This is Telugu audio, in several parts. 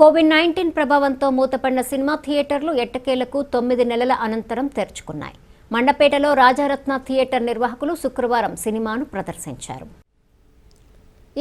కోవిడ్ నైన్టీన్ ప్రభావంతో మూతపడిన సినిమా థియేటర్లు ఎట్టకేలకు తొమ్మిది నెలల అనంతరం తెరుచుకున్నాయి. మండపేటలో రాజారత్న థియేటర్ నిర్వాహకులు శుక్రవారం సినిమాను ప్రదర్శించారు.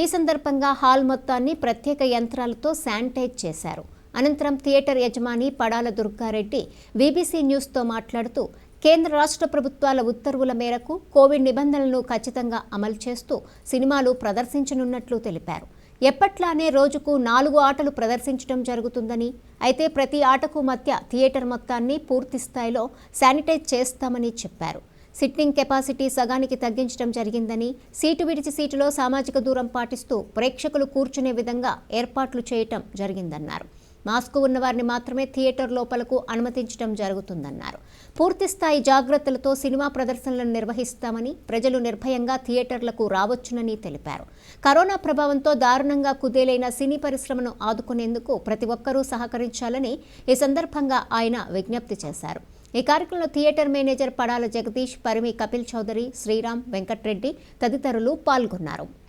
ఈ సందర్భంగా హాల్ మొత్తాన్ని ప్రత్యేక యంత్రాలతో శానిటైజ్ చేశారు. అనంతరం థియేటర్ యజమాని పడాల దుర్గారెడ్డి బీబీసీ న్యూస్తో మాట్లాడుతూ కేంద్ర రాష్ట్ర ప్రభుత్వాల ఉత్తర్వుల మేరకు కోవిడ్ నిబంధనలను ఖచ్చితంగా అమలు చేస్తూ సినిమాలు ప్రదర్శించనున్నట్లు తెలిపారు. ఎప్పట్లానే రోజుకు నాలుగు ఆటలు ప్రదర్శించడం జరుగుతుందని అయితే ప్రతి ఆటకు మధ్య థియేటర్ మొత్తాన్ని పూర్తి స్థాయిలో శానిటైజ్ చేస్తామని చెప్పారు. సిట్టింగ్ కెపాసిటీ సగానికి తగ్గించడం జరిగిందని సీటు విడిచి సీటులో సామాజిక దూరం పాటిస్తూ ప్రేక్షకులు కూర్చునే విధంగా ఏర్పాట్లు చేయటం జరిగిందన్నారు. మాస్క్ ఉన్నవారిని మాత్రమే థియేటర్ లోపలకు అనుమతించడం జరుగుతుందన్నారు. పూర్తిస్థాయి జాగ్రత్తలతో సినిమా ప్రదర్శనలను నిర్వహిస్తామని ప్రజలు నిర్భయంగా థియేటర్లకు రావచ్చునని తెలిపారు. కరోనా ప్రభావంతో దారుణంగా కుదేలైన సినీ పరిశ్రమను ఆదుకునేందుకు ప్రతి ఒక్కరూ సహకరించాలని ఈ సందర్భంగా ఆయన విజ్ఞప్తి చేశారు. ఈ కార్యక్రమంలో థియేటర్ మేనేజర్ పడాల జగదీష్ పరిమి కపిల్ చౌదరి శ్రీరామ్ వెంకట్రెడ్డి తదితరులు పాల్గొన్నారు.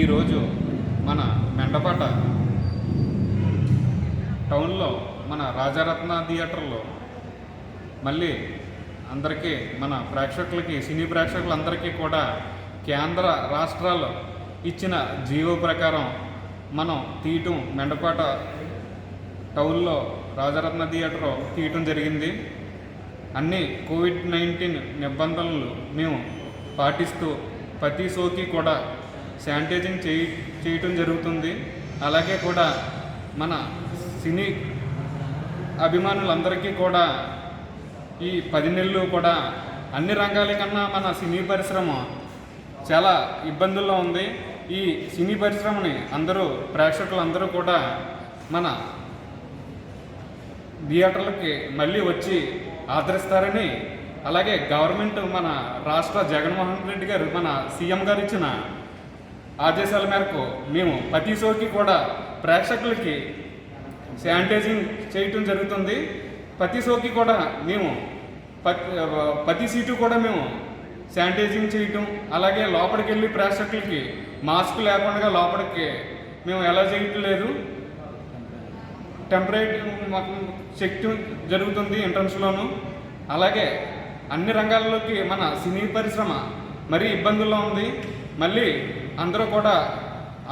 ఈరోజు మన మెండపాట టౌన్లో మన రాజారత్న థియేటర్లో మళ్ళీ అందరికీ మన ప్రేక్షకులకి సినీ ప్రేక్షకులందరికీ కూడా కేంద్ర రాష్ట్రాలు ఇచ్చిన జీవో ప్రకారం మనం తీయటం మెండపాట టౌన్లో రాజారత్న థియేటర్ తీయటం జరిగింది. అన్ని కోవిడ్ నైన్టీన్ నిబంధనలు మేము పాటిస్తూ ప్రతి షోకి కూడా శానిటైజింగ్ చేయ చేయటం జరుగుతుంది. అలాగే కూడా మన సినీ అభిమానులందరికీ కూడా ఈ పది నెలలు కూడా అన్ని రంగాల కన్నా మన సినీ పరిశ్రమ చాలా ఇబ్బందుల్లో ఉంది. ఈ సినీ పరిశ్రమని అందరూ ప్రేక్షకులు అందరూ కూడా మన థియేటర్లకి మళ్ళీ వచ్చి ఆదరిస్తారని అలాగే గవర్నమెంట్ మన రాష్ట్ర జగన్మోహన్ రెడ్డి గారు మన సీఎం గారు ఇచ్చిన ఆదేశాల మేరకు మేము ప్రతి షోకి కూడా ప్రేక్షకులకి శానిటైజింగ్ చేయటం జరుగుతుంది. ప్రతి షోకి కూడా మేము ప్రతి ప్రతి సీటు కూడా మేము శానిటైజింగ్ చేయటం అలాగే లోపలికి వెళ్ళి ప్రేక్షకులకి మాస్క్ లేకుండా లోపలికి మేము ఎలా చేయటం లేదు టెంపరీ మాకు శక్తి జరుగుతుంది ఎంట్రన్స్లోను. అలాగే అన్ని రంగాల్లోకి మన సినీ పరిశ్రమ మరీ ఇబ్బందుల్లో ఉంది. మళ్ళీ అందరూ కూడా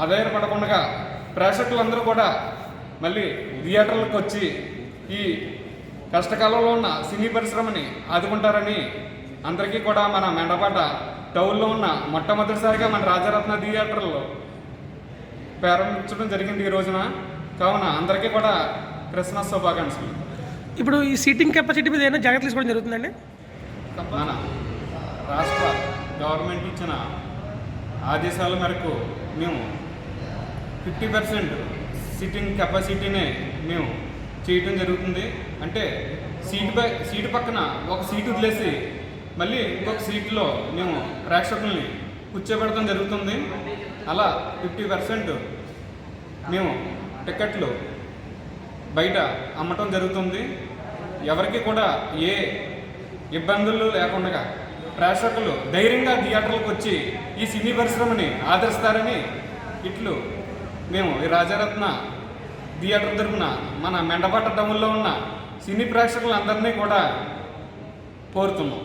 ఆధారపడకుండా ప్రేక్షకులందరూ కూడా మళ్ళీ థియేటర్లకు వచ్చి ఈ కష్టకాలంలో ఉన్న సినీ పరిశ్రమని ఆదుకుంటారని అందరికీ కూడా మన మెండపాట టౌన్లో ఉన్న మొట్టమొదటిసారిగా మన రాజరత్న థియేటర్లో ప్రారంభించడం జరిగింది ఈ రోజున. కావున అందరికీ కూడా క్రిస్మస్ శుభాకాంక్షలు. ఇప్పుడు ఈ సీటింగ్ కెపాసిటీ మీద ఏమైనా జాగ్రత్తలు తీసుకోవడం జరుగుతుందండి? మన రాష్ట్ర గవర్నమెంట్ ఇచ్చిన ఆదేశాల మేరకు మేము ఫిఫ్టీ పర్సెంట్ సిట్టింగ్ కెపాసిటీనే మేము చేయటం జరుగుతుంది. అంటే సీటు పై సీటు పక్కన ఒక సీటు వదిలేసి మళ్ళీ ఇంకొక సీట్లో మేము ప్రేక్షకుల్ని కూర్చోబెడతాం జరుగుతుంది. అలా ఫిఫ్టీ పర్సెంట్ మేము టికెట్లు బయట అమ్మటం జరుగుతుంది. ఎవరికి కూడా ఏ ఇబ్బందులు లేకుండా ప్రేక్షకులు ధైర్యంగా థియేటర్లకు వచ్చి ఈ సినీ పరిశ్రమని ఆదరిస్తారని ఇట్లు మేము ఈ రాజరత్న థియేటర్ తరపున మన మెండపాట టౌన్లో ఉన్న సినీ ప్రేక్షకులందరినీ కూడా కోరుతున్నాం.